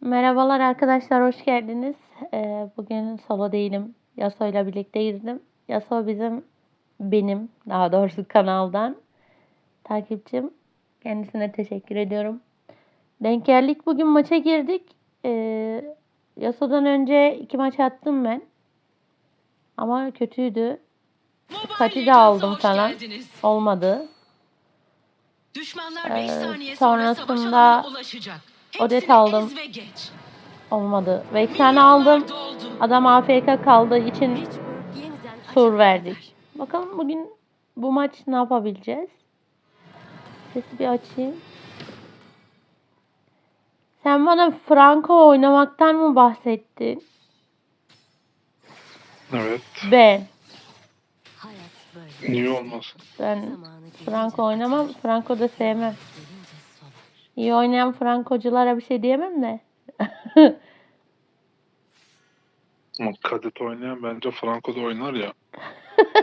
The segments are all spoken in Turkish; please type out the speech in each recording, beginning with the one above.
Merhabalar arkadaşlar, hoş geldiniz. Ee, bugün solo değilim. Yaso ile birlikte girdim. Yaso bizim, benim daha doğrusu kanaldan takipçim. Kendisine teşekkür ediyorum. Denk geldik, bugün maça girdik. Ee, Yaso'dan önce iki maç attım ben. Ama kötüydü. Kaçı da aldım falan. Olmadı. Düşmanlar 5 Ee, saniye sonra sonrasında ulaşacak. Odet Hepsini aldım. Olmadı. Ve bir tane aldım. Adam AFK kaldığı için açık verdik. Bakalım bugün bu maç ne yapabileceğiz? Sesi bir açayım. Sen bana Franco oynamaktan mı bahsettin? Evet. Ben. Niye olmasın? Ben Franco oynamam. Franco da sevmem. İyi oynayan Frankoculara bir şey diyemem de. Ama Kadet oynayan bence Franco'da oynar ya.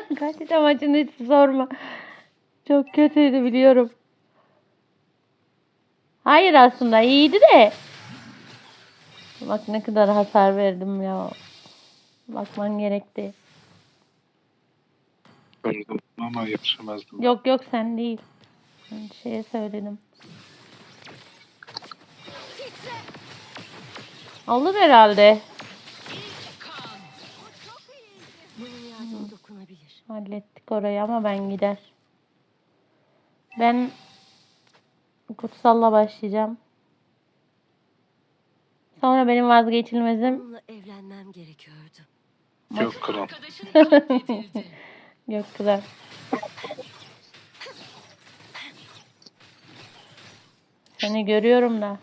Kaçta maçını hiç sorma. Çok kötüydü biliyorum. Hayır aslında iyiydi de. Bak ne kadar hasar verdim ya. Bakman gerekti. Gördüm ama yetişemezdim. Yok yok sen değil. Ben şeye söyledim. Alır herhalde. Dokunabilir. Hallettik orayı ama ben gider. Ben kutsalla başlayacağım. Sonra benim vazgeçilmezim Onunla evlenmem gerekiyordu. Yok kral. Katledildi. Gökkular. Seni görüyorum da.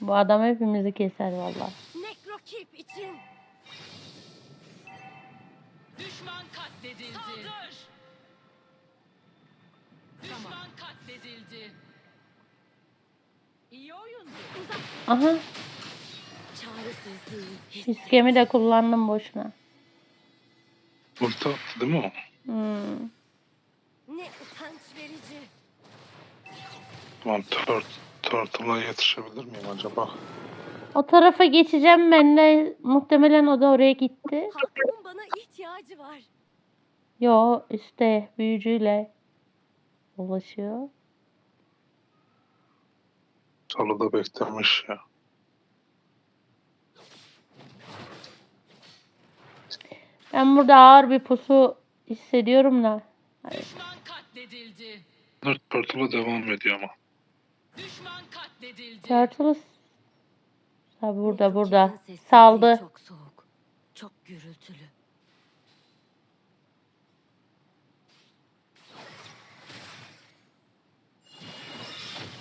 Bu adam hepimizi keser valla. Nekrokip için. Düşman katledildi. Saldır. Düşman katledildi. İyi oyundu. Aha Çaresizliği. fiskemi de kullandım boşuna. Ulti attı değil mi o? Hmm. Ne utanç verici. Tamam tört, Turtle'a yetişebilir miyim acaba? O tarafa geçeceğim ben de muhtemelen o da oraya gitti. Hakkımın bana ihtiyacı var. Yo üstte büyücüyle ulaşıyor. Salıda beklemiş ya. Ben burada ağır bir pusu hissediyorum da. Düşman katledildi. Turtle'a devam ediyor ama. Düşman. Turtles. Ha burada burada. Saldı. Çok soğuk. Çok gürültülü.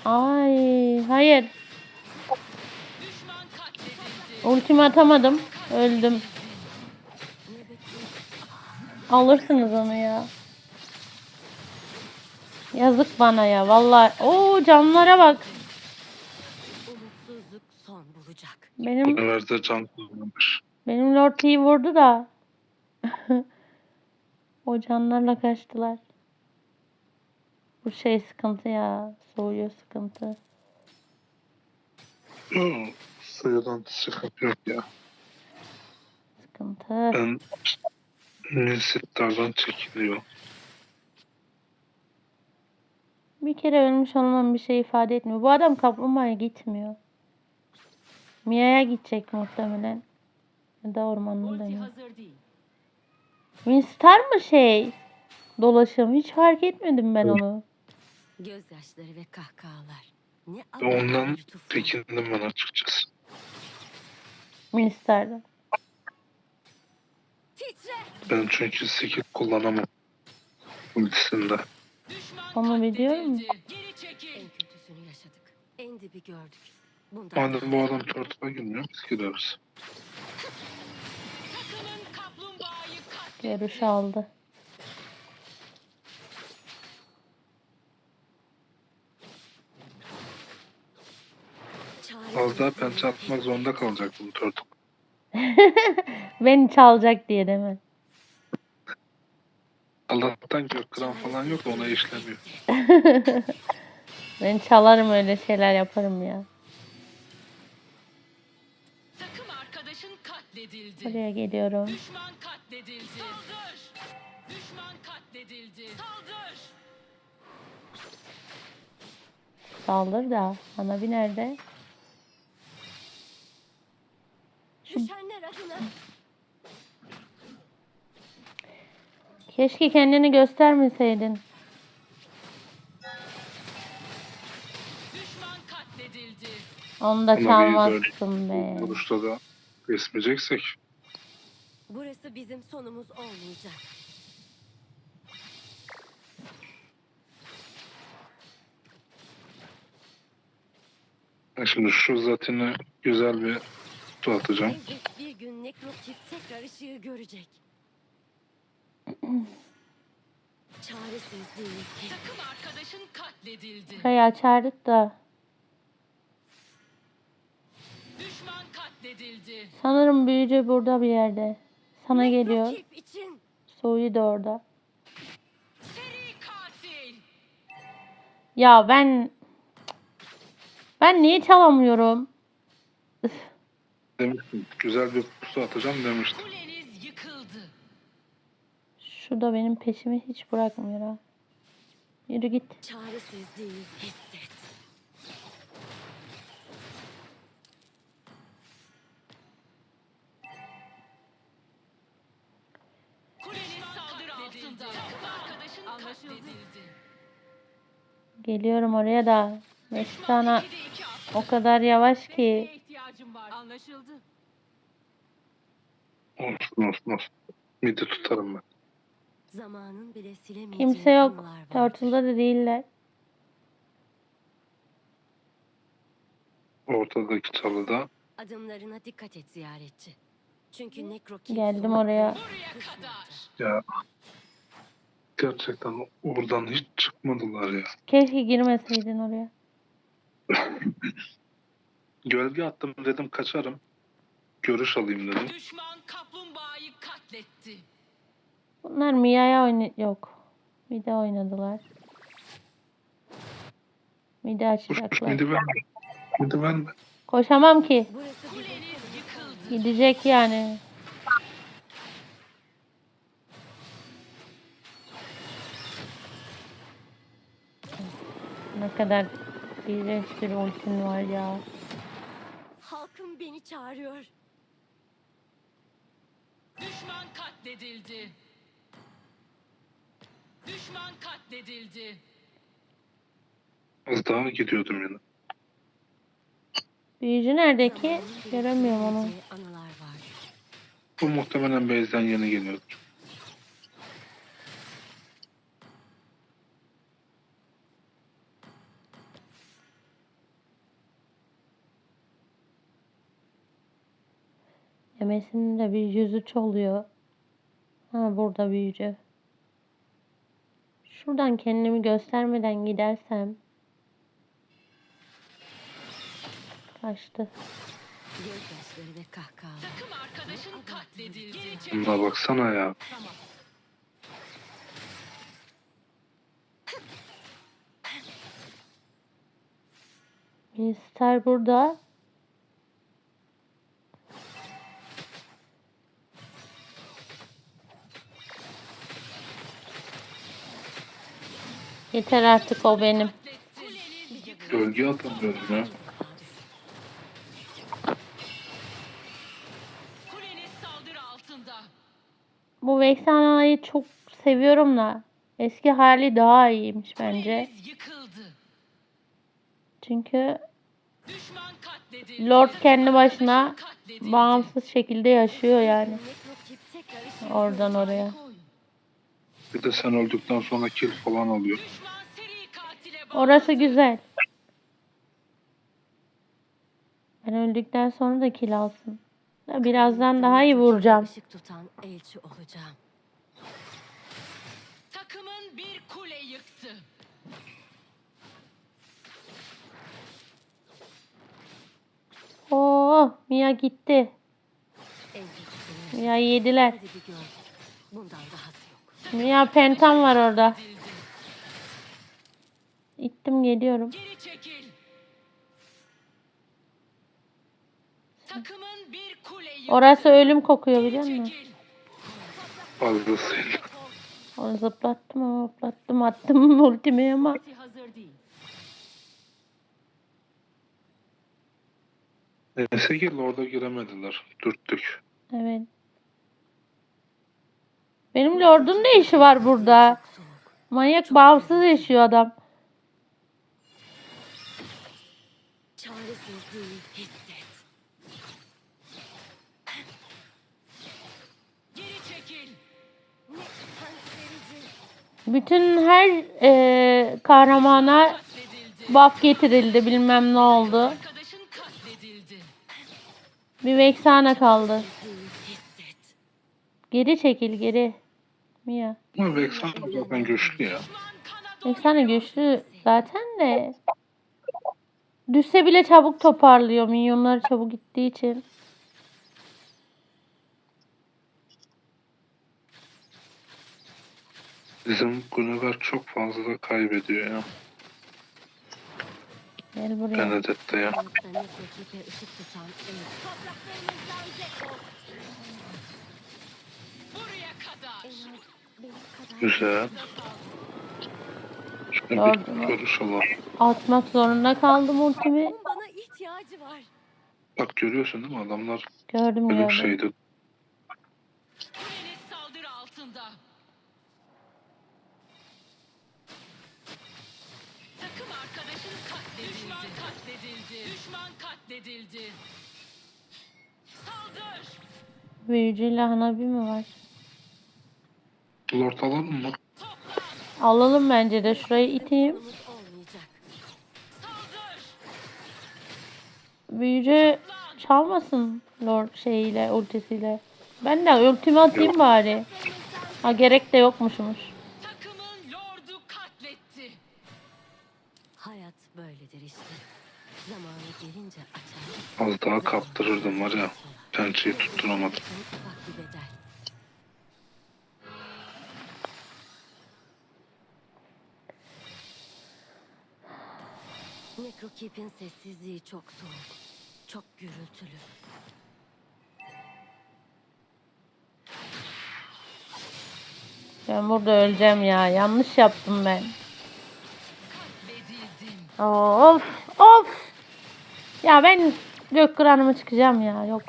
Ay hayır. Ultimi atamadım. Öldüm. Alırsınız onu ya. Yazık bana ya vallahi. Oo canlara bak. Umutsuzluk son bulacak. Bu Benim can kullanmış. benim Lord vurdu da. o canlarla kaçtılar. Bu şey sıkıntı ya. Soğuyor sıkıntı. Suyudan sıkıntı yok ya. Sıkıntı. Ben Nilsittar'dan çekiliyor. Bir kere ölmüş olmam bir şey ifade etmiyor. Bu adam kaplumbağaya gitmiyor. Mia'ya gidecek muhtemelen. Ya da ormanın Ulti dönüyor. hazır değil. Winstar mı şey? Dolaşım. Hiç fark etmedim ben onu. Gözyaşları ve kahkahalar. Ne Ondan çekindim ben açıkçası. Winstar'da. Ben çünkü skill kullanamam. Ultisinde. Onu biliyorum. En kötüsünü yaşadık. En dibi gördük. Bundan Madem bu adam Turtle'a girmiyor, biz gideriz. Takımın kaplumbağayı katletti. Görüş aldı. Az daha pençe atmak zorunda kalacaktım Turtle. Beni çalacak diye değil mi? Allah'tan gök kıran falan yok da ona işlemiyor. Ben çalarım öyle şeyler yaparım ya. Katledildi. Buraya geliyorum. Düşman katledildi. Saldır. Düşman katledildi. Saldır. Saldır da. Hanabi nerede? Düşenler adına. Keşke kendini göstermeseydin. Düşman katledildi. Onu da bir çalmazsın be. Vuruşta da kesmeyeceksek. Burası bizim sonumuz olmayacak. Ben şimdi şu zatine güzel bir su atacağım. Elbet bir gün Nekrokit tekrar ışığı görecek. Çaresizliği kes. Takım arkadaşın katledildi. Burayı açardık da. Sanırım büyücü burada bir yerde. Sana geliyor. Soğuyu da orada. Seri katil. Ya ben... Ben niye çalamıyorum? Demiştim. Güzel bir su atacağım demiştim. Şu da benim peşimi hiç bırakmıyor ha. Yürü git. çaresizliği Geliyorum oraya da. Mestana o kadar yavaş ki. ihtiyacım var. Anlaşıldı. Olsun olsun olsun. Midi tutarım ben. Zamanın bile silemeyeceği Kimse yok. Turtle'da da değiller. Ortadaki çalıda. Adımlarına dikkat et ziyaretçi. Çünkü Nekrokip Geldim oraya. Ya gerçekten oradan hiç çıkmadılar ya. Keşke girmeseydin oraya. Gölge attım dedim kaçarım. Görüş alayım dedim. Düşman kaplumbağayı katletti. Bunlar Mia'ya oyna... Yok. Mide oynadılar. Mide açacaklar. midi verme. Midi verme. Koşamam ki. Gidecek yani. Ne kadar iğrenç bir ultin var ya. halkım beni çağırıyor. Düşman katledildi. Düşman katledildi. Az daha gidiyordum yine. Büyücü nerede ki? Göremiyorum onu. silemeyeceği Anılar var. Bu muhtemelen base'den yeni geliyordur. Yemesinin de bir yüzü oluyor. Ha burada büyücü. Şuradan kendimi göstermeden gidersem. Kaçtı. Gözyaşları ve kahkahalar. Takım arkadaşın katledildi. Buna baksana ya. Tamam. Mister burada. Yeter artık o benim. Gölge atamıyorum ya. Bu Vexana'yı çok seviyorum da eski hali daha iyiymiş bence. Çünkü. Lord kendi başına bağımsız şekilde yaşıyor yani. Oradan oraya. Bir de sen öldükten sonra kill falan alıyor. Orası güzel. Ben öldükten sonra da kill alsın. Da Birazdan daha iyi vuracağım. Işık tutan elçi olacağım. Takımın bir kule yıktı. Oo, Mia gitti. Mia'yı yediler. Bundan dahası Mia pentam var orada. İttim geliyorum. Geri çekil. Takımın bir kule yıktı. Orası ölüm kokuyor biliyor musun? Fazlasıyla. Onu zıplattım ama zıplattım attım ultimi ama Ulti hazır değil. Neyse ki orada giremediler. Dürttük. evet. Benim lordun ne işi var burada? Manyak bağımsız yaşıyor adam. Bütün her e, kahramana buff getirildi bilmem ne oldu. Bir Vexana kaldı. Geri çekil geri. Mia. Ama Vexana zaten güçlü ya. Vexana güçlü zaten de. Düşse bile çabuk toparlıyor. Minyonları çabuk gittiği için. Bizim Guinevere çok fazla kaybediyor ya. Gel buraya. Benedetta ya. Güzel. Bir görüş alalım. Atmak zorunda kaldım ultimi. Onun bana ihtiyacı var. Bak görüyorsun değil mi adamlar Gördüm bir gördüm. şeydi. Kuleniz saldırı altında. Takım arkadaşın katledildi. Düşman katledildi. Düşman katledildi. Saldır. Büyücü lahana bir mi var? Lord alalım mı? Alalım bence de şurayı iteyim. Büyücü çalmasın lord şeyiyle ultisiyle. Ben de ultimi atayım bari. Ha gerek de yokmuşmuş. Takımın lordu katletti. Hayat böyledir işte. Zamanı gelince açar. Az daha kaptırırdım var ya. Pençeyi tutturamadım. Necrokeep'in sessizliği çok soğuk. Çok gürültülü. Ben burada öleceğim ya. Yanlış yaptım ben. Of of. Ya ben gök kıranıma çıkacağım ya. Yok.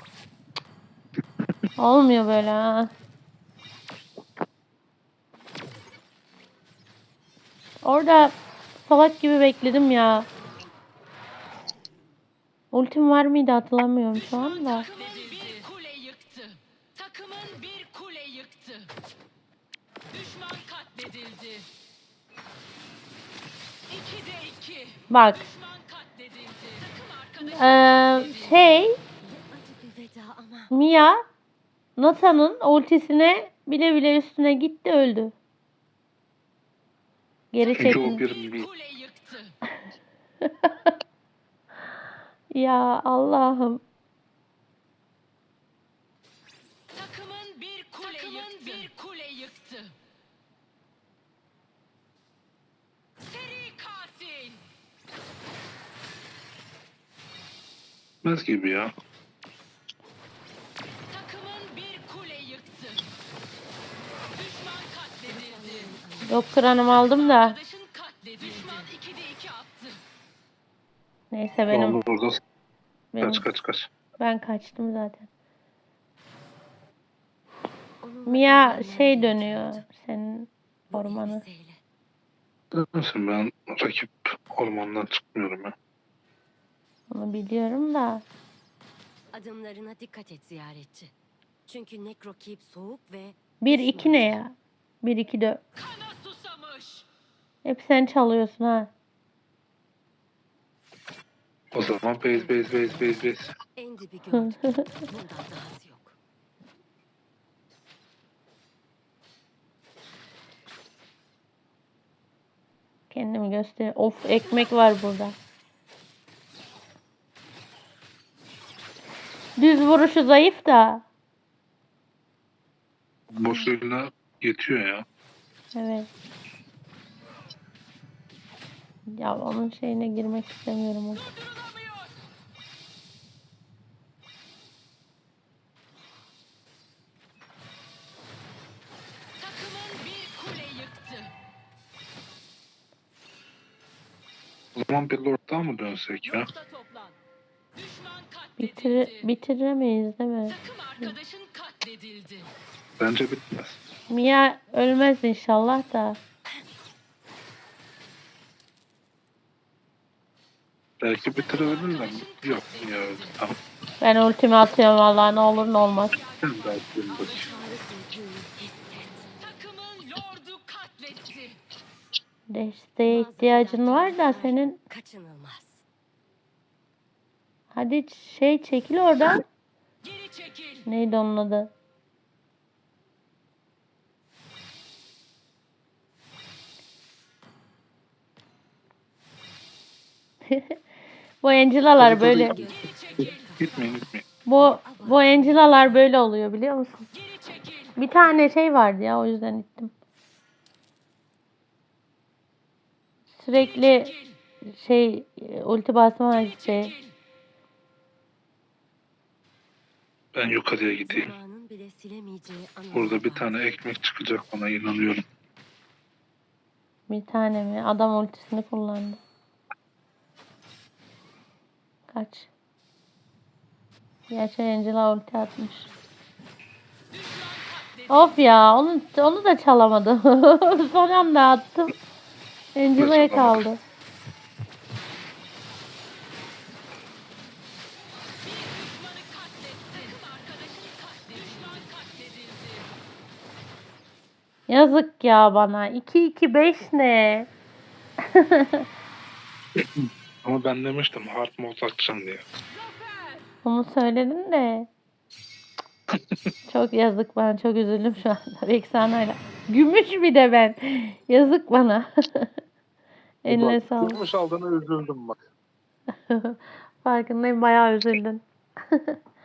Olmuyor böyle ha. Orada salak gibi bekledim ya. Ultim var mıydı hatırlamıyorum şu anda. Bak. Eee şey. Mia Nathan'ın ultisine bile bile üstüne gitti öldü. Geri Çünkü o çekti. bir bir kule yıktı. Ya Allah'ım. Takımın bir kule yıktı. bir kule yıktı. Seri katil. Mez gibi ya. Takımın bir kule yıktı. Düşman katledildi. Yok kıranımı aldım da. Neyse benim. Orada benim kaç kaç kaç. ben kaçtım zaten. Mia şey dönüyor senin ormanı. Demesin ben rakip ormandan çıkmıyorum ya. Onu biliyorum da. Adımlarına dikkat et ziyaretçi. Çünkü Necrokeep soğuk ve 1 2 ne ya? 1 2 4. Kana susamış. Hep sen çalıyorsun ha. O zaman base base base base base. en dibi gördük. Bundan dahası yok. Kendimi göster. Of ekmek var burada. Düz vuruşu zayıf da. Boşluğuna yetiyor ya. Evet. Ya onun şeyine girmek istemiyorum. Durdurulamıyor. Zaman bir lord daha mı dönsek ya? Bitir katledildi. bitiremeyiz değil mi? Takım arkadaşın katledildi. Bence bitmez. Mia ölmez inşallah da. Belki bitirebilirler mi? Yok ya. Tamam. Ben ultimi atıyorum vallahi ne olur ne olmaz. Ben belki bir bakayım. Desteğe ihtiyacın var da senin. Kaçınılmaz. Hadi şey çekil oradan. Geri çekil. Neydi onun adı? Bu Angela'lar böyle. Gitmeyin gitmeyin. Bu bu Angela'lar böyle oluyor biliyor musun? Bir tane şey vardı ya o yüzden gittim. Sürekli şey e, ulti basma Geri şey. çekil. Ben yukarıya gideyim. Burada bir tane ekmek çıkacak bana inanıyorum. Bir tane mi? Adam ultisini kullandı. Kaç. Gerçi Angela ulti atmış. Of ya onu onu da çalamadım. Son anda attım. Angela'ya kaldı. Yazık ya bana. 2-2-5 ne? Ama ben demiştim hard mode açacağım diye. Onu söyledin de. çok yazık bana. Çok üzüldüm şu anda. Reksana'yla. Gümüş bir de ben. Yazık bana. Eline sağlık. Gümüş aldığına üzüldüm bak. Farkındayım bayağı üzüldün.